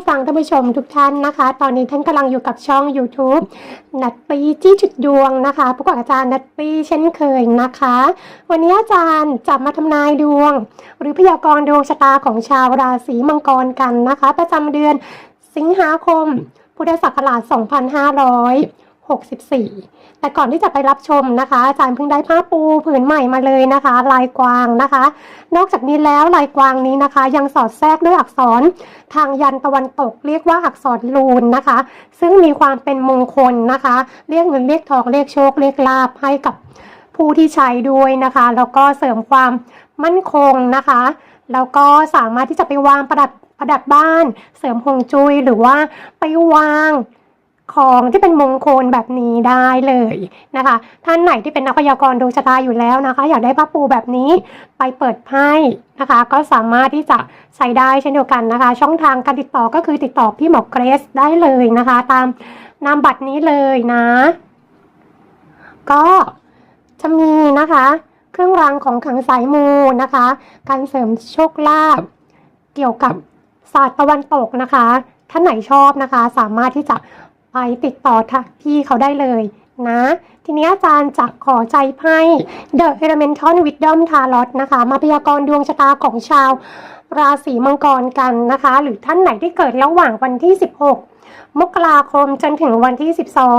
ผู้ฟังท่านผู้ชมทุกท่านนะคะ ตอนนี้ท่านกำลังอยู่กับช่อง YouTube นัดปีจี้จุดดวงนะคะพบกับอาจารย์นัดปีเช่นเคยนะคะ วันนี้อาจารย์จะมาทำนายดวง หรือพยากรณ์ดวงชะตาของชาวราศีมังกรกันนะคะ ประจำเดือนสิงหาคม พุทธศักราช 2564แต่ก่อนที่จะไปรับชมนะคะ อาจารย์เพิ่งได้ผ้าปูผืนใหม่มาเลยนะคะ ลายกวางนะคะ นอกจากนี้แล้วลายกวางนี้นะคะ ยังสอดแทรกด้วยอักษรทางยันตะวันตกเรียกว่าอักษรลูนนะคะ ซึ่งมีความเป็นมงคลนะคะ เรียกเงินเรียกทองเรียกโชคเรียกลาภให้กับผู้ที่ใช้ด้วยนะคะ แล้วก็เสริมความมั่นคงนะคะ แล้วก็สามารถที่จะไปวางประดับประดับบ้าน เสริมฮวงจุ้ยหรือว่าไปวาง ของที่เป็นมงคลแบบนี้ได้เลยนะคะ ท่านไหนที่เป็นนักพยากรณ์ดวงชะตาอยู่แล้วนะคะ อยากได้ผ้าปูแบบนี้ไปเปิดไพ่นะคะ ก็สามารถที่จะใช้ได้เช่นเดียวกันนะคะ ช่องทางการติดต่อก็คือติดต่อพี่หมอเกรซได้เลยนะคะ ตามนามบัตรนี้เลยนะ ก็จะมีนะคะ เครื่องรางของขลังสายมูนะคะ การเสริมโชคลาภเกี่ยวกับศาสตร์ตะวันตกนะคะท่านไหนชอบนะคะ สามารถที่จะ ไปติดต่อทักพี่เขาได้เลยนะ ทีนี้อาจารย์จะขอใจไพ่ The Elemental Wisdom Tarot นะคะ มาพยากรณ์ดวงชะตาของชาวราศีมังกรกันนะคะ หรือท่านไหนที่เกิดระหว่างวันที่ 16มกราคมจนถึงวันที่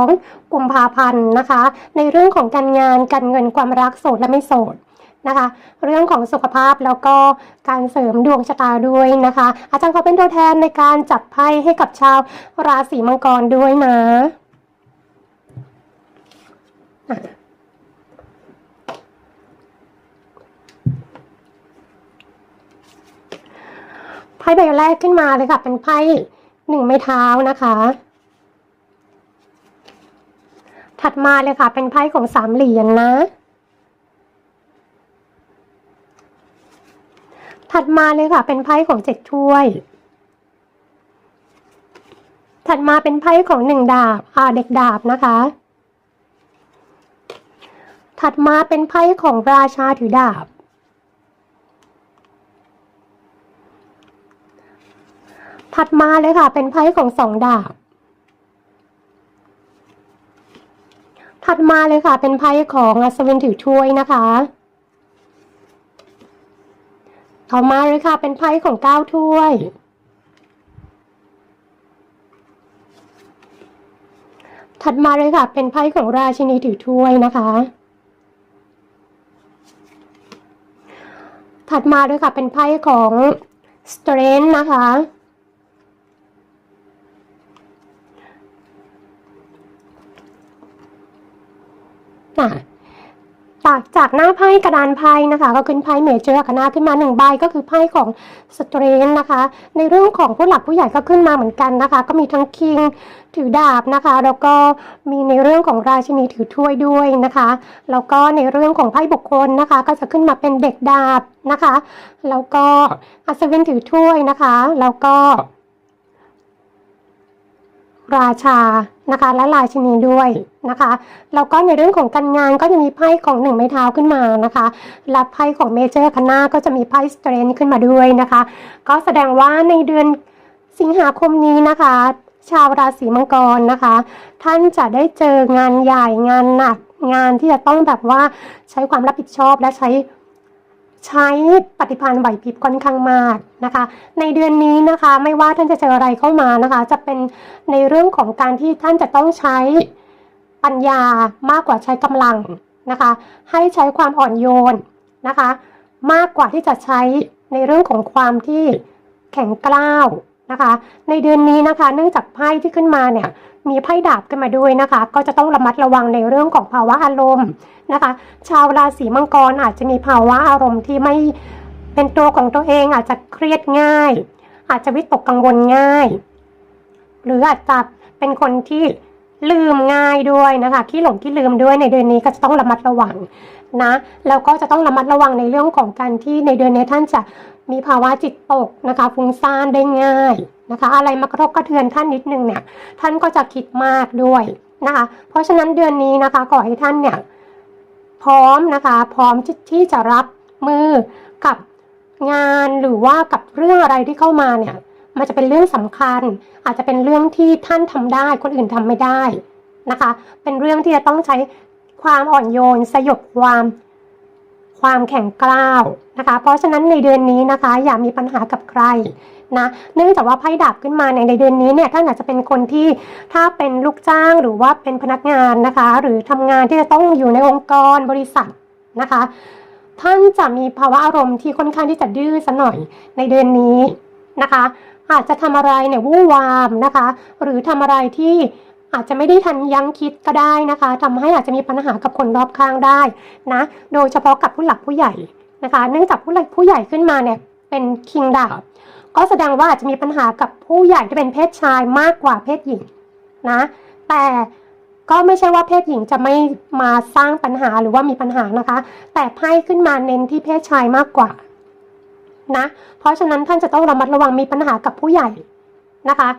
12 กุมภาพันธ์นะคะ ในเรื่องของการงานการเงินความรักโสดและไม่โสด นะคะ เรื่องของสุขภาพแล้วก็การเสริมดวงชะตาด้วยนะคะ อาจารย์ขอเป็นตัวแทนในการจับไพ่ให้กับชาวราศีมังกรด้วยนะไพ่ใบแรกขึ้นมาเลยค่ะ เป็นไพ่หนึ่งไม้เท้านะคะ ถัดมาเลยค่ะ เป็นไพ่ของสามเหรียญนะ ถัดมาเลยค่ะ เป็นไพ่ของเจ็ดถ้วย ถัดมาเป็นไพ่ของหนึ่งดาบ อ่าเด็กดาบนะคะ ถัดมาเป็นไพ่ของราชาถือดาบ ถัดมาเลยค่ะ เป็นไพ่ของสองดาบ ถัดมาเลยค่ะ เป็นไพ่ของอัศวินถือถ้วยนะคะ ต่อมาเลยค่ะ เป็นไพ่ของเก้าถ้วยถัดมาเลยค่ะ เป็นไพ่ของราชินีถือถ้วยนะคะ ถัดมาเลยค่ะ เป็นไพ่ของสเตรนนะคะ จากจากหน้าไพ่กระดานไพ่นะคะ ก็ขึ้นไพ่เมเจอร์คณะขึ้นมาหนึ่งใบก็คือไพ่ของสเตรนนะคะ ในเรื่องของผู้หลักผู้ใหญ่ก็ขึ้นมาเหมือนกันนะคะ ก็มีทั้งคิงถือดาบนะคะ แล้วก็มีในเรื่องของราชินีถือถ้วยด้วยนะคะ แล้วก็ในเรื่องของไพ่บุคคลนะคะ ก็จะขึ้นมาเป็นเด็กดาบนะคะ แล้วก็อัศวินถือถ้วยนะคะ แล้วก็ ราชานะคะ และราชินีด้วยนะคะแล้วก็ในเรื่องของการงานก็จะมีไพ่ของหนึ่งไม้เท้าขึ้นมานะคะและไพ่ของเมเจอร์คณะก็จะมีไพ่สเตรนขึ้นมาด้วยนะคะ ก็แสดงว่าในเดือนสิงหาคมนี้นะคะ ชาวราศีมังกรนะคะ ท่านจะได้เจองานใหญ่งานหนักงานที่จะต้องแบบว่าใช้ความรับผิดชอบและใช้ ใช้ปฏิพันธ์ไหวพริบค่อนข้างมากนะคะ ในเดือนนี้นะคะไม่ว่าท่านจะเจออะไรเข้ามานะคะ จะเป็นในเรื่องของการที่ท่านจะต้องใช้ปัญญามากกว่าใช้กำลังนะคะ ให้ใช้ความอ่อนโยนนะคะ มากกว่าที่จะใช้ในเรื่องของความที่แข็งกร้าว นะคะ ในเดือนนี้นะคะ เนื่องจากไพ่ที่ขึ้นมาเนี่ยมีไพ่ดาบขึ้นมาด้วยนะคะ ก็จะต้องระมัดระวังในเรื่องของภาวะอารมณ์นะคะ ชาวราศีมังกรอาจจะมีภาวะอารมณ์ที่ไม่เป็นตัวของตัวเองอาจจะเครียดง่าย อาจจะวิตกกังวลง่าย หรืออาจจะเป็นคนที่ลืมง่ายด้วยนะคะขี้หลงขี้ลืมด้วยในเดือนนี้ก็จะต้องระมัดระวังนะแล้วก็จะต้องระมัดระวังในเรื่องของการที่ในเดือนนี้ท่านจะมีภาวะจิตตกนะคะฟุ้งซ่านได้ง่ายนะคะ อะไรมากระทบกระเทือนท่านนิดนึงเนี่ย ท่านก็จะคิดมากด้วยนะคะ เพราะฉะนั้นเดือนนี้นะคะขอให้ท่านเนี่ยพร้อมนะคะพร้อมที่ที่จะรับมือกับงานหรือว่ากับเรื่องอะไรที่เข้ามาเนี่ย มันจะเป็นเรื่องสำคัญ อาจจะเป็นเรื่องที่ท่านทำได้คนอื่นทำไม่ได้นะคะ เป็นเรื่องที่จะต้องใช้ความอ่อนโยนสยบความ ความแข็งกร้าวนะคะ เพราะฉะนั้นในเดือนนี้นะคะ อย่ามีปัญหากับใครนะเนื่องจากว่าไพ่ดาบขึ้นมาในในเดือนนี้เนี่ยท่านอาจจะเป็นคนที่ถ้าเป็นลูกจ้างหรือว่าเป็นพนักงานนะคะ หรือทำงานที่จะต้องอยู่ในองค์กรบริษัทนะคะ ท่านจะมีภาวะอารมณ์ที่ค่อนข้างที่จะดื้อสัหน่อยในเดือนนี้นะคะ อาจจะทำอะไรเนี่ยวู่วามนะคะ หรือทำอะไรที่ อาจจะไม่ได้ทันยั้งคิดก็ได้นะคะทำให้อาจจะมีปัญหากับคนรอบข้างได้นะ โดยเฉพาะกับผู้หลักผู้ใหญ่นะคะ เนื่องจากผู้หลักผู้ใหญ่ขึ้นมาเนี่ยเป็นคิงดาบก็แสดงว่าอาจจะมีปัญหากับผู้ใหญ่ที่เป็นเพศชายมากกว่าเพศหญิงนะ แต่ก็ไม่ใช่ว่าเพศหญิงจะไม่มาสร้างปัญหาหรือว่ามีปัญหานะคะ แต่ไพ่ขึ้นมาเน้นที่เพศชายมากกว่านะ เพราะฉะนั้นท่านจะต้องระมัดระวังมีปัญหากับผู้ใหญ่นะคะ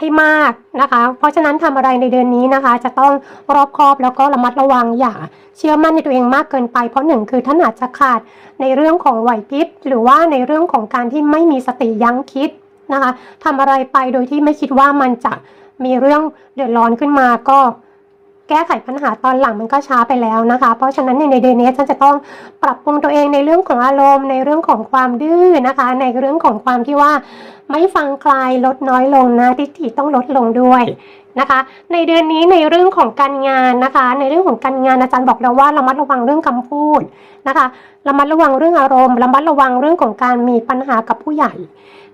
ให้มากนะคะ เพราะฉะนั้นทำอะไรในเดือนนี้นะคะ จะต้องรอบคอบแล้วก็ระมัดระวังอย่าเชื่อมั่นในตัวเองมากเกินไป เพราะหนึ่งคือท่านอาจจะขาดในเรื่องของไหวพริบหรือว่าในเรื่องของการที่ไม่มีสติยั้งคิดนะคะทำอะไรไปโดยที่ไม่คิดว่ามันจะมีเรื่องเดือดร้อนขึ้นมาก็ แก้ไขปัญหาตอนหลังมันก็ช้าไปแล้วนะคะ เพราะฉะนั้นในเดือนนี้ท่านจะต้องปรับปรุงตัวเองในเรื่องของอารมณ์ ในเรื่องของความดื้อนะคะ ในเรื่องของความที่ว่าไม่ฟังใครลดน้อยลงนะทิฏฐิต้องลดลงด้วยนะคะ ในเดือนนี้ในเรื่องของการงานนะคะ ในเรื่องของการงานอาจารย์บอกเราว่าระมัดระวังเรื่องคำพูดนะคะระมัดระวังเรื่องอารมณ์ระมัดระวังเรื่องของการมีปัญหากับผู้ใหญ่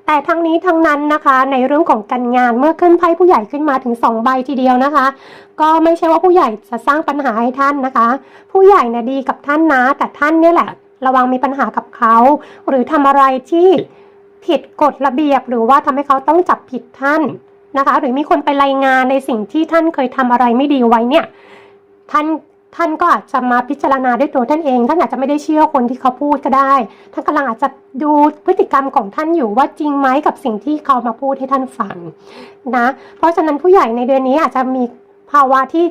แต่ทั้งนี้ทั้งนั้นนะคะ ในเรื่องของการงานเมื่อขึ้นไพ่ผู้ใหญ่ขึ้นมาถึงสองใบทีเดียวนะคะ ก็ไม่ใช่ว่าผู้ใหญ่จะสร้างปัญหาให้ท่านนะคะ ผู้ใหญ่เนี่ยดีกับท่านนะ แต่ท่านเนี่ยแหละ ระวังมีปัญหากับเขา หรือทำอะไรที่ผิดกฎระเบียบ หรือว่าทำให้เขาต้องจับผิดท่านนะคะ หรือมีคนไปรายงานในสิ่งที่ท่านเคยทำอะไรไม่ดีไว้เนี่ยท่าน ท่านก็อาจจะมาพิจารณาด้วยตัวท่านเอง ท่านอาจจะไม่ได้เชื่อคนที่เขาพูดก็ได้ ท่านกำลังอาจจะดูพฤติกรรมของท่านอยู่ว่าจริงไหมกับสิ่งที่เขามาพูดให้ท่านฟังนะ เพราะฉะนั้นผู้ใหญ่ในเดือนนี้อาจจะมีภาวะที่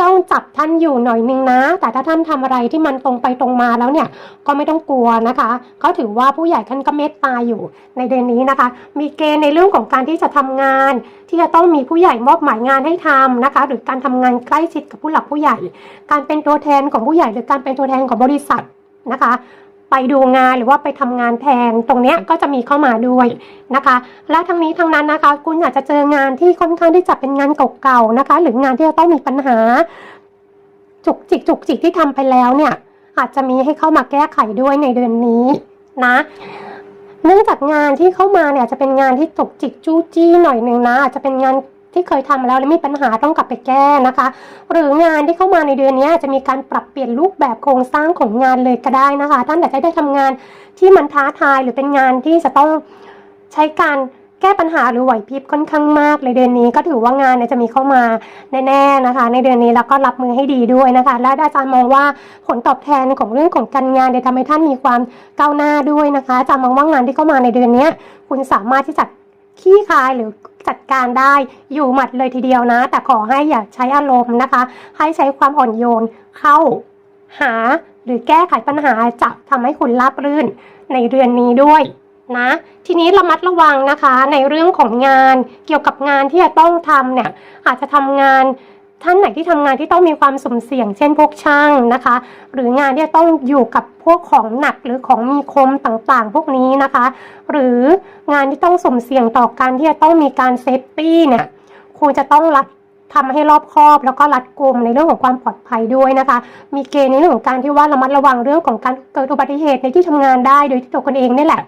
จ้องจับท่านอยู่หน่อยนึงนะ แต่ถ้าท่านทำอะไรที่มันตรงไปตรงมาแล้วเนี่ยก็ไม่ต้องกลัวนะคะก็ถือว่าผู้ใหญ่ท่านก็เมตตาอยู่ในเดือนนี้นะคะ มีเกณฑ์ในเรื่องของการที่จะทำงาน ที่จะต้องมีผู้ใหญ่มอบหมายงานให้ทำนะคะ หรือการทำงานใกล้ชิดกับผู้หลักผู้ใหญ่ การเป็นตัวแทนของผู้ใหญ่ หรือการเป็นตัวแทนของบริษัทนะคะ ไปดูงานหรือว่าไปทำงานแทนตรงเนี้ยก็จะมีเข้ามาด้วยนะคะ และทั้งนี้ทั้งนั้นนะคะ คุณอาจจะเจองานที่ค่อนข้างที่จะเป็นงานเก่าๆนะคะ หรืองานที่จะต้องมีปัญหา จุกจิกจุกจิกที่ทำไปแล้วเนี่ย อาจจะมีให้เข้ามาแก้ไขด้วยในเดือนนี้นะเนื่องจากงานที่เข้ามาเนี่ยจะเป็นงานที่จุกจิกจู้จี้หน่อยหนึ่งนะอาจจะเป็นงาน ที่เคยทำแล้วแล้วมีปัญหาต้องกลับไปแก้นะคะ หรืองานที่เข้ามาในเดือนนี้จะมีการปรับเปลี่ยนรูปแบบโครงสร้างของงานเลยก็ได้นะคะ ท่านอาจจะได้ทำงานที่มันท้าทายหรือเป็นงานที่จะต้องใช้การแก้ปัญหาหรือไหวพริบค่อนข้างมากในเดือนนี้ก็ถือว่างานจะมีเข้ามาแน่ๆนะคะ ในเดือนนี้แล้วก็รับมือให้ดีด้วยนะคะ และอาจารย์มองว่าผลตอบแทนของเรื่องของการงานเนี่ยทำให้ท่านมีความก้าวหน้าด้วยนะคะอาจารย์มองว่างานที่เข้ามาในเดือนนี้ คุณสามารถที่จะ ขี้คายหรือจัดการได้อยู่หมัดเลยทีเดียวนะ แต่ขอให้อย่าใช้อารมณ์นะคะ ให้ใช้ความอ่อนโยนเข้าหาหรือแก้ไขปัญหาจะทำให้คุณราบรื่นในเดือนนี้ด้วยนะ ทีนี้ระมัดระวังนะคะในเรื่องของงานเกี่ยวกับงานที่จะต้องทำเนี่ยอาจจะทำงาน ท่านไหนที่ทำงานที่ต้องมีความสุ่มเสี่ยง เช่นพวกช่างนะคะ หรืองานที่จะต้องอยู่กับพวกของหนักหรือของมีคมต่างๆ พวกนี้นะคะ หรืองานที่ต้องสุ่มเสี่ยงต่อการที่จะต้องมีการเซฟตี้เนี่ยควรจะต้องรัดทำให้รอบคอบแล้วก็รัดกุมในเรื่องของความปลอดภัยด้วยนะคะ มีเกณฑ์ในเรื่องของการที่ว่าระมัดระวังเรื่องของการเกิดอุบัติเหตุในที่ทำงานได้โดยที่ตัวคนเองนี่แหละ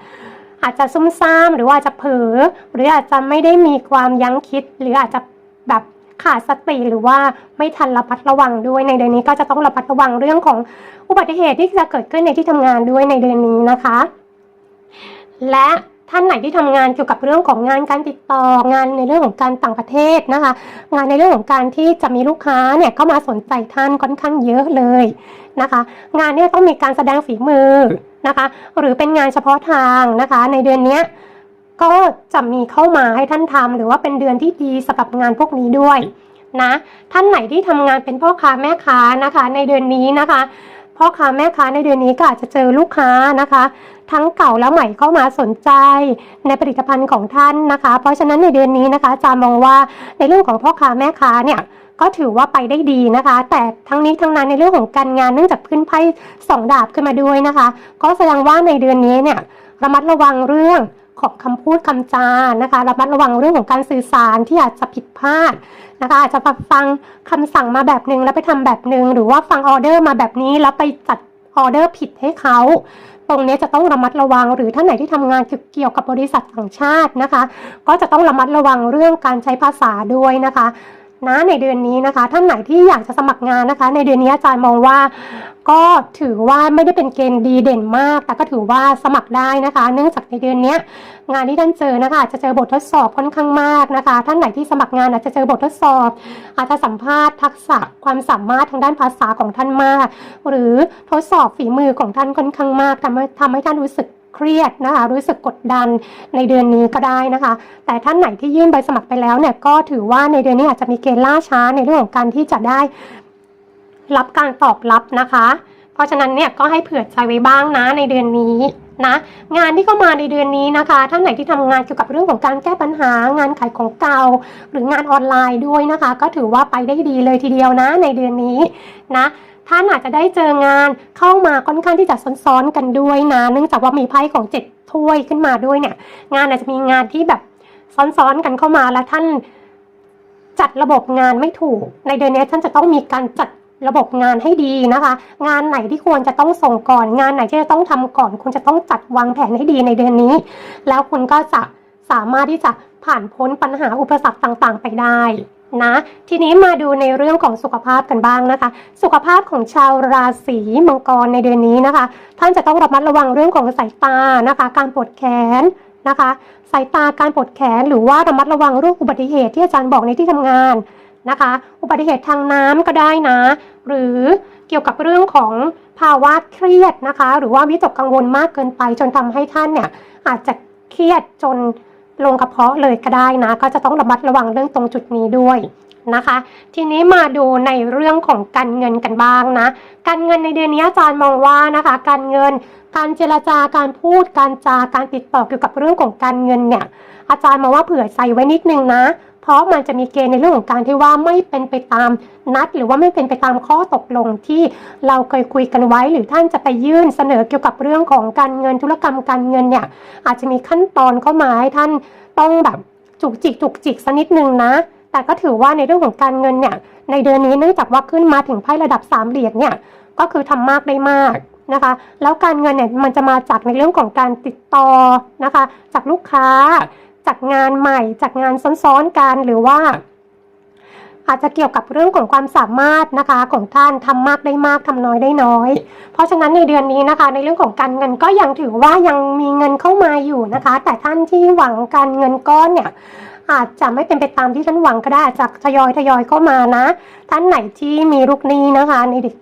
อาจจะซุ่มซ่ามหรือว่าอาจจะเผลอหรืออาจจะไม่ได้มีความยั้งคิด หรืออาจจะแบบ ขาดสติหรือว่าไม่ทันระมัดระวังด้วยในเดือนนี้ก็จะต้องระมัดระวังเรื่องของอุบัติเหตุที่จะเกิดขึ้นในที่ทำงานด้วยในเดือนนี้นะคะ และท่านไหนที่ทำงานเกี่ยวกับเรื่องของงานการติดต่องานในเรื่องของการต่างประเทศนะคะ งานในเรื่องของการที่จะมีลูกค้าเนี่ยเข้ามาสนใจท่านค่อนข้างเยอะเลยนะคะ งานเนี่ยต้องมีการแสดงฝีมือนะคะ หรือเป็นงานเฉพาะทางนะคะ ในเดือนนี้ ก็จะมีเข้ามาให้ท่านทำหรือว่าเป็นเดือนที่ดีสำหรับงานพวกนี้ด้วยนะท่านไหนที่ทำงานเป็นพ่อค้าแม่ค้านะคะ ในเดือนนี้นะคะพ่อค้าแม่ค้าในเดือนนี้ก็อาจจะเจอลูกค้านะคะ ทั้งเก่าและใหม่เข้ามาสนใจในผลิตภัณฑ์ของท่านนะคะ เพราะฉะนั้นในเดือนนี้นะคะจามองว่าในเรื่องของพ่อค้าแม่ค้าเนี่ยก็ถือว่าไปได้ดีนะคะ แต่ทั้งนี้ทั้งนั้นในเรื่องของการงานเนื่องจากขึ้นไพ่สองดาบขึ้นมาด้วยนะคะ ก็แสดงว่าในเดือนนี้เนี่ยระมัดระวังเรื่อง ของคำพูดคำจานะคะระมัดระวังเรื่องของการสื่อสารที่อาจจะผิดพลาดนะคะอาจจะฟังคำสั่งมาแบบหนึ่งแล้วไปทำแบบหนึ่งหรือว่าฟังออเดอร์มาแบบนี้แล้วไปจัดออเดอร์ผิดให้เขาตรงนี้จะต้องระมัดระวังหรือท่านไหนที่ทำงานเกี่ยวกับบริษัทต่างชาตินะคะ ก็จะต้องระมัดระวังเรื่องการใช้ภาษาด้วยนะคะนะในเดือนนี้นะคะ ท่านไหนที่อยากจะสมัครงานนะคะ ในเดือนนี้อาจารย์มองว่า ก็ถือว่าไม่ได้เป็นเกณฑ์ดีเด่นมาก แต่ก็ถือว่าสมัครได้นะคะ เนื่องจากในเดือนนี้งานที่ท่านเจอนะคะจจะเจอบททดสอบค่อนข้างมากนะคะ ท่านไหนที่สมัครงานอาจจะเจอบททดสอบ อาจจะสัมภาษณ์ทักษะความสามารถทางด้านภาษาของท่านมาก หรือทดสอบฝีมือของท่านค่อนข้างมากทำให้ทำให้ท่านรู้สึกเครียดนะคะรู้สึกกดดันในเดือนนี้ก็ได้นะคะ แต่ท่านไหนที่ยื่นใบสมัครไปแล้วเนี่ยก็ถือว่าในเดือนนี้อาจจะมีเกณฑ์ล่าช้าในเรื่องของการที่จะได้ รับการตอบรับนะคะ เพราะฉะนั้นเนี่ยก็ให้เผื่อใจไว้บ้างนะในเดือนนี้นะงานที่เข้ามาในเดือนนี้นะคะท่านไหนที่ทำงานเกี่ยวกับเรื่องของการแก้ปัญหางานขายของเก่า หรืองานออนไลน์ด้วยนะคะ ก็ถือว่าไปได้ดีเลยทีเดียวนะในเดือนนี้นะท่านอาจจะได้เจองานเข้ามาค่อนข้างที่จะซ้อนๆกันด้วยนะเนื่องจากว่ามีไพ่ของเจ็ดถ้วยขึ้นมาด้วยเนี่ย งานอาจจะมีงานที่แบบซ้อนๆกันเข้ามาแล้วท่านจัดระบบงานไม่ถูก ในเดือนนี้ท่านจะต้องมีการจัด ระบบงานให้ดีนะคะ งานไหนที่ควรจะต้องส่งก่อน งานไหนที่จะต้องทำก่อน คุณจะต้องจัดวางแผนให้ดีในเดือนนี้ แล้วคุณก็จะสามารถที่จะผ่านพ้นปัญหาอุปสรรคต่างๆ ไปได้นะทีนี้มาดูในเรื่องของสุขภาพกันบ้างนะคะ สุขภาพของชาวราศีมังกรในเดือนนี้นะคะ ท่านจะต้องระมัดระวังเรื่องของสายตานะคะ การปวดแขนนะคะ สายตาการปวดแขนหรือว่าระมัดระวังเรื่องอุบัติเหตุที่อาจารย์บอกในที่ทำงาน นะคะ อุบัติเหตุทางน้ำก็ได้นะ หรือเกี่ยวกับเรื่องของภาวะเครียดนะคะ หรือว่าวิตกกังวลมากเกินไป จนทำให้ท่านเนี่ยอาจจะเครียดจนลงกระเพาะเลยก็ได้นะ ก็จะต้องระมัดระวังเรื่องตรงจุดนี้ด้วยนะคะ ทีนี้มาดูในเรื่องของการเงินกันบ้างนะ การเงินในเดือนนี้อาจารย์มองว่านะคะ การเงิน การเจรจาการพูด การจาการติดต่อเกี่ยวกับเรื่องของการเงินเนี่ย อาจารย์มองว่าเผื่อใจไว้นิดนึงนะ เพราะมันจะมีเกณฑ์ในเรื่องของการที่ว่าไม่เป็นไปตามนัด หรือว่าไม่เป็นไปตามข้อตกลงที่เราเคยคุยกันไว้ หรือท่านจะไปยื่นเสนอเกี่ยวกับเรื่องของการเงินธุรกรรมการเงินเนี่ย อาจจะมีขั้นตอนเข้ามาให้ท่านต้องแบบจุกจิกจุกจิกสักนิดนึงนะ แต่ก็ถือว่าในเรื่องของการเงินเนี่ย ในเดือนนี้เนื่องจากว่าขึ้นมาถึงไพ่ระดับสามเหรียญเนี่ย ก็คือทำมากได้มากนะคะ แล้วการเงินเนี่ยมันจะมาจากในเรื่องของการติดต่อนะคะ จากลูกค้า จากงานใหม่ จากงานซ้อนๆกันหรือว่าอาจจะเกี่ยวกับเรื่องของความสามารถนะคะของท่านทำมากได้มากทำน้อยได้น้อย เพราะฉะนั้นในเดือนนี้นะคะ ในเรื่องของการเงินก็ยังถือว่ายังมีเงินเข้ามาอยู่นะคะ แต่ท่านที่หวังการเงินก้อนเนี่ยอาจจะไม่เป็นไปตามที่ท่านหวังก็ได้อาจจะทยอยทยอยเข้ามานะ ท่านไหนที่มีลูกหนี้นะคะ ในเดือน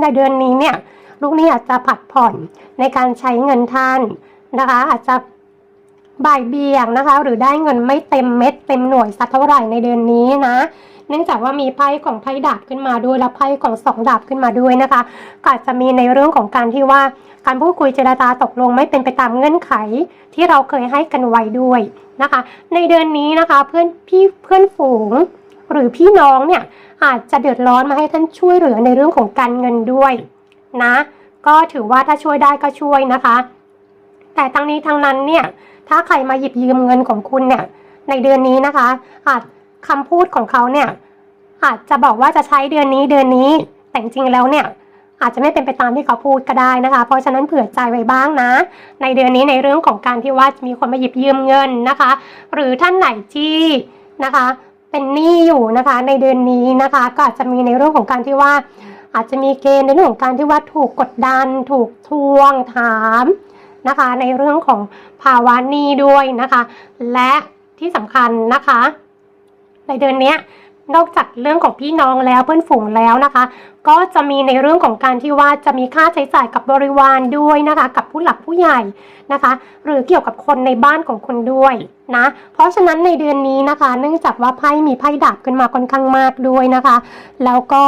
ในเดือนนี้เนี่ยลูกหนี้อาจจะผัดผ่อนในการใช้เงินท่านนะคะ อาจจะ บ่ายเบี่ยงนะคะ หรือได้เงินไม่เต็มเม็ดเต็มหน่วยสักเท่าไหร่ในเดือนนี้นะ เนื่องจากว่ามีไพ่ของไพ่ดาบขึ้นมาด้วยแล้วไพ่ของสองดาบขึ้นมาด้วยนะคะก็อาจจะมีในเรื่องของการที่ว่าการพูดคุยเจรจาตกลงไม่เป็นไปตามเงื่อนไขที่เราเคยให้กันไว้ด้วยนะคะ ในเดือนนี้นะคะเพื่อนพี่เพื่อนฝูงหรือพี่น้องเนี่ยอาจจะเดือดร้อนมาให้ท่านช่วยเหลือในเรื่องของการเงินด้วยนะ ก็ถือว่าถ้าช่วยได้ก็ช่วยนะคะ แต่ทั้งนี้ทั้งนั้นเนี่ย ถ้าใครมาหยิบยืมเงินของคุณเนี่ย ในเดือนนี้นะคะ อาจคำพูดของเขาเนี่ย อาจจะบอกว่าจะใช้เดือนนี้เดือนนี้ แต่จริงๆแล้วเนี่ย อาจจะไม่เป็นไปตามที่เขาพูดก็ได้นะคะ เพราะฉะนั้นเผื่อใจไว้บ้างนะ ในเดือนนี้ในเรื่องของการที่ว่าจะมีคนมาหยิบยืมเงินนะคะ หรือท่านไหนที่นะคะเป็นหนี้อยู่นะคะในเดือนนี้นะคะ ก็อาจจะมีในเรื่องของการที่ว่า อาจจะมีเกณฑ์ในเรื่องของการที่ว่าถูกกดดัน ถูกทวงถาม นะคะ ในเรื่องของภาวะหนี้ด้วยนะคะ และที่สำคัญนะคะ ในเดือนนี้นอกจากเรื่องของพี่น้องแล้วเพื่อนฝูงแล้วนะคะ ก็จะมีในเรื่องของการที่ว่าจะมีค่าใช้จ่ายกับบริวารด้วยนะคะ กับผู้หลักผู้ใหญ่นะคะ หรือเกี่ยวกับคนในบ้านของคุณด้วยนะ เพราะฉะนั้นในเดือนนี้นะคะ เนื่องจากว่าไพ่มีไพ่ดาบขึ้นมาค่อนข้างมากด้วยนะคะ แล้วก็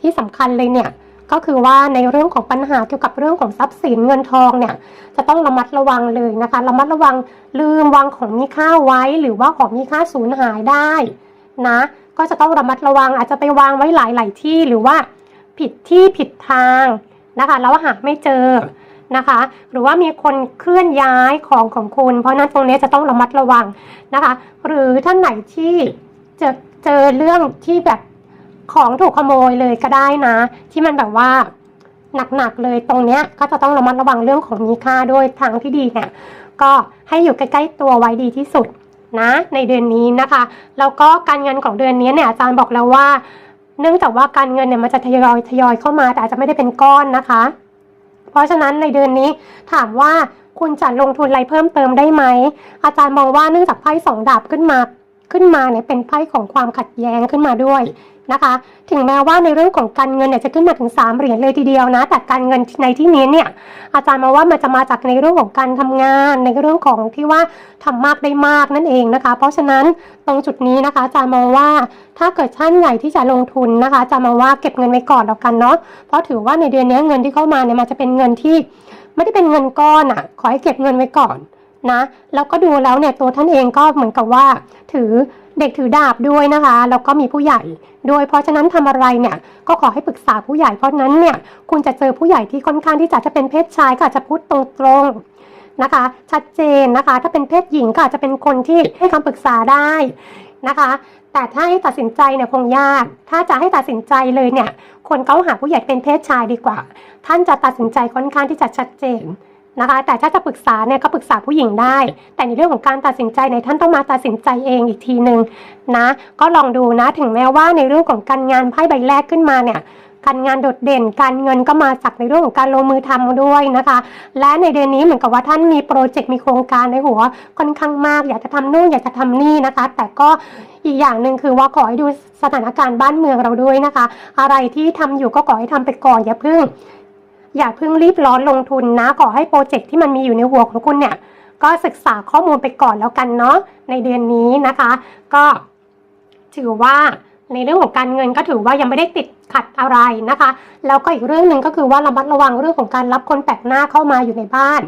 ที่สำคัญเลยเนี่ย ก็คือว่าในเรื่องของปัญหาเกี่ยวกับเรื่องของทรัพย์สินเงินทองเนี่ยจะต้องระมัดระวังเลยนะคะ ระมัดระวังลืมวางของมีค่าไว้ หรือว่าของมีค่าสูญหายได้นะ ก็จะต้องระมัดระวังอาจจะไปวางไว้หลาย ๆ ที่หรือว่าผิดที่ผิดทางนะคะแล้วหาไม่เจอนะคะ หรือว่ามีคนเคลื่อนย้ายของของคุณ เพราะฉะนั้นตรงนี้จะต้องระมัดระวังนะคะ หรือท่านไหนที่เจอเจอเรื่องที่แบบ ของถูกขโมยเลยก็ได้นะ ที่มันแบบว่าหนักๆเลยตรงเนี้ยก็จะต้องระมัดระวังเรื่องของมีค่าด้วยทางที่ดีเนี่ยก็ให้อยู่ใกล้ๆตัวไว้ดีที่สุดนะในเดือนนี้นะคะแล้วก็การเงินของเดือนนี้เนี่ยอาจารย์บอกแล้วว่า เนื่องจากว่าการเงินเนี่ยมันจะทยอยทยอยเข้ามาแต่อาจจะไม่ได้เป็นก้อนนะคะ เพราะฉะนั้นในเดือนนี้ถามว่าคุณจะลงทุนอะไรเพิ่มเติมได้ไหมอาจารย์มองว่าเนื่องจากไพ่สองดาบขึ้นมา ขึ้นมาเนี่ยเป็นไพ่ของความขัดแย้งขึ้นมาด้วยนะคะ ถึงแม้ว่าในเรื่องของการเงินเนี่ยจะขึ้นมาถึงสามเหรียญเลยทีเดียวนะ แต่การเงินในที่นี้เนี่ยอาจารย์มองว่ามันจะมาจากในเรื่องของการทำงาน ในเรื่องของที่ว่าทำมากได้มากนั่นเองนะคะ เพราะฉะนั้นตรงจุดนี้นะคะอาจารย์มองว่าถ้าเกิดท่านใหญ่ที่จะลงทุนนะคะอาจารย์มองว่าเก็บเงินไว้ก่อนแล้วกันเนาะ เพราะถือว่าในเดือนนี้เงินที่เข้ามาเนี่ยมันจะเป็นเงินที่ไม่ได้เป็นเงินก้อนอะ่ะ ขอให้เก็บเงินไว้ก่อน นะแล้วก็ดูแล้วเนี่ยตัวท่านเองก็เหมือนกับว่าถือเด็กถือดาบด้วยนะคะแล้วก็มีผู้ใหญ่ด้วยเพราะฉะนั้นทำอะไรเนี่ยก็ขอให้ปรึกษาผู้ใหญ่เพราะฉะนั้นเนี่ยคุณจะเจอผู้ใหญ่ที่ค่อนข้างที่จะจะเป็นเพศชายก็อาจจะพูดตรงๆนะคะ ชัดเจนนะคะ ถ้าเป็นเพศหญิงก็อาจจะเป็นคนที่ให้คำปรึกษาได้นะคะแต่ถ้าให้ตัดสินใจเนี่ยคงยาก ถ้าจะให้ตัดสินใจเลยเนี่ยคนเขาหาผู้ใหญ่เป็นเพศชายดีกว่า ท่านจะตัดสินใจค่อนข้างที่จะชัดเจน นะคะ แต่ถ้าจะปรึกษาเนี่ยก็ปรึกษาผู้หญิงได้ แต่ในเรื่องของการตัดสินใจเนี่ยท่านต้องมาตัดสินใจเองอีกทีหนึ่งนะ ก็ลองดูนะถึงแม้ว่าในเรื่องของการงานไพ่ใบแรกขึ้นมาเนี่ยการงานโดดเด่นการเงินก็มาจากในเรื่องของการลงมือทำด้วยนะคะ และในเดือนนี้เหมือนกับว่าท่านมีโปรเจกต์มีโครงการในหัวค่อนข้างมาก อยากจะทำนู่นอยากจะทำนี่นะคะ แต่ก็อีกอย่างหนึ่งคือว่าขอให้ดูสถานการณ์บ้านเมืองเราด้วยนะคะ อะไรที่ทำอยู่ก็ขอให้ทำไปก่อนอย่าเพิ่ง อย่าเพิ่งรีบร้อนลงทุนนะ ขอให้โปรเจกต์ที่มันมีอยู่ในหัวของคุณเนี่ย ก็ศึกษาข้อมูลไปก่อนแล้วกันเนาะในเดือนนี้นะคะ ก็ถือว่าในเรื่องของการเงินก็ถือว่ายังไม่ได้ติดขัดอะไรนะคะ แล้วก็อีกเรื่องหนึ่งก็คือว่าระมัดระวังเรื่องของการรับคนแปลกหน้าเข้ามาอยู่ในบ้าน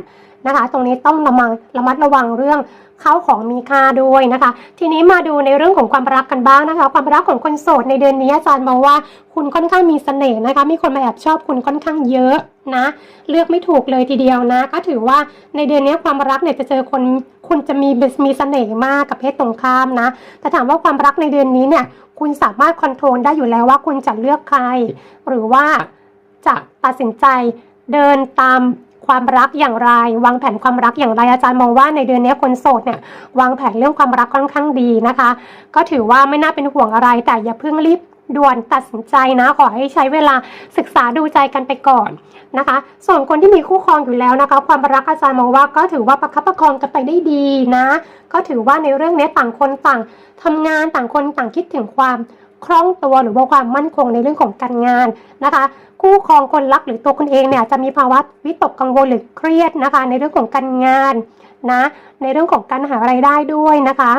นะคะ ตรงนี้ต้องระมังระมัดระวังเรื่อง เข้าของมีค่าด้วยนะคะ ทีนี้มาดูในเรื่องของความรักกันบ้างนะคะ ความรักของคนโสดในเดือนนี้อาจารย์มองว่าคุณค่อนข้างมีเสน่ห์นะคะ มีคนมาแอบชอบคุณค่อนข้างเยอะนะ เลือกไม่ถูกเลยทีเดียวนะ ก็ถือว่าในเดือนนี้ความรักเนี่ยจะเจอคนคุณจะมีมีเสน่ห์มากกับเพศตรงข้ามนะ แต่ถามว่าความรักในเดือนนี้เนี่ย คุณสามารถคอนโทรลได้อยู่แล้วว่าคุณจะเลือกใคร หรือว่าจะตัดสินใจเดินตาม ความรักอย่างไร วางแผนความรักอย่างไรอาจารย์มองว่าในเดือนนี้คนโสดเนี่ยวางแผนเรื่องความรักค่อนข้างดีนะคะ ก็ถือว่าไม่น่าเป็นห่วงอะไร แต่อย่าเพิ่งรีบด่วนตัดสินใจนะขอให้ใช้เวลาศึกษาดูใจกันไปก่อนนะคะ ส่วนคนที่มีคู่ครองอยู่แล้วนะคะ ความรักอาจารย์มองว่าก็ถือว่าประคับประคองกันไปได้ดีนะ ก็ถือว่าในเรื่องนี้ต่างคนต่างทำงานต่างคนต่างคิดถึงความ คล่องตัวหรือว่าความมั่นคงในเรื่องของการงานนะคะ คู่ครองคนรักหรือตัวคุณเองเนี่ยจะมีภาวะวิตกกังวลหรือเครียดนะคะ ในเรื่องของการงานนะในเรื่องของการหาไรายได้ด้วยนะคะ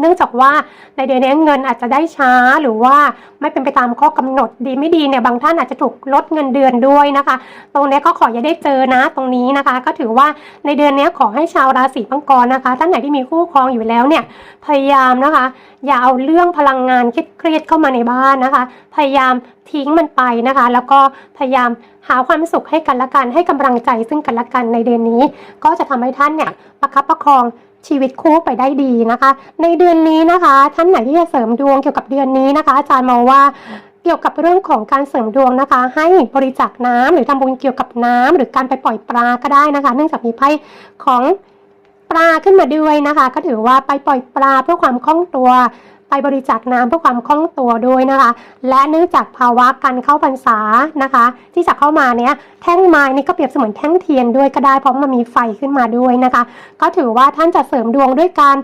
เนื่องจากว่าในเดือนนี้เงินอาจจะได้ช้าหรือว่าไม่เป็นไปตามข้อกำหนดดีไม่ดีเนี่ยบางท่านอาจจะถูกลดเงินเดือนด้วยนะคะ ตรงนี้ก็ขออย่าได้เจอนะตรงนี้นะคะ ก็ถือว่าในเดือนนี้ขอให้ชาวราศีมังกรนะคะ ท่านไหนที่มีคู่ครองอยู่แล้วเนี่ยพยายามนะคะ อย่าเอาเรื่องพลังงานเครียดเข้ามาในบ้านนะคะ พยายาม ทิ้งมันไปนะคะ แล้วก็พยายามหาความสุขให้กันและกัน ให้กำลังใจซึ่งกันและกันในเดือนนี้ ก็จะทำให้ท่านเนี่ยประคับประคองชีวิตคู่ไปได้ดีนะคะ ในเดือนนี้นะคะ ท่านไหนที่จะเสริมดวงเกี่ยวกับเดือนนี้นะคะ อาจารย์มองว่าเกี่ยวกับเรื่องของการเสริมดวงนะคะ ให้บริจาคน้ำหรือทำบุญเกี่ยวกับน้ำหรือการไปปล่อยปลาก็ได้นะคะ เนื่องจากมีไพ่ของปลาขึ้นมาด้วยนะคะ ก็ถือว่าไปปล่อยปลาเพื่อความคล่องตัว ไปบริจาคน้ำเพื่อความคล่องตัวด้วยนะคะ และเนื่องจากภาวะการเข้าพรรษานะคะ ที่จะเข้ามาเนี้ยแท่งไม้นี่ก็เปรียบเสมือนแท่งเทียนด้วยก็ได้เพราะมันมีไฟขึ้นมาด้วยนะคะ ก็ถือว่าท่านจะเสริมดวงด้วยการ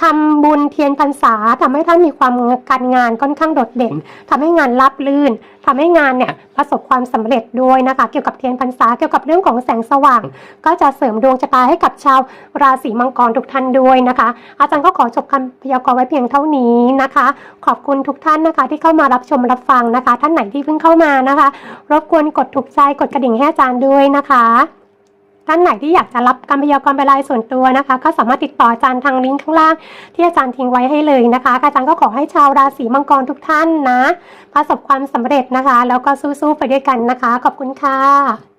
ทำบุญเทียนพรรษาทำให้ท่านมีความการงานค่อนข้างโดดเด่นทำให้งานราบลื่นทำให้งานเนี่ยประสบความสำเร็จด้วยนะคะ เกี่ยวกับเทียนพรรษาเกี่ยวกับเรื่องของแสงสว่าง ก็จะเสริมดวงชะตาให้กับชาวราศีมังกรทุกท่านด้วยนะคะ อาจารย์ก็ขอจบคำพยากรณ์ไว้เพียงเท่านี้นะคะ ขอบคุณทุกท่านนะคะ ที่เข้ามารับชมรับฟังนะคะ ท่านไหนที่เพิ่งเข้ามานะคะ รบกวนกดถูกใจกดกระดิ่งให้อาจารย์ด้วยนะคะ ท่านไหนที่อยากจะรับการพยากรณ์เป็นรายส่วนตัวนะคะ ก็สามารถติดต่ออาจารย์ทางลิงก์ข้างล่าง ที่อาจารย์ทิ้งไว้ให้เลยนะคะ อาจารย์ก็ขอให้ชาวราศีมังกรทุกท่านนะ ประสบความสำเร็จนะคะ แล้วก็สู้ๆไปด้วยกันนะคะ ขอบคุณค่ะ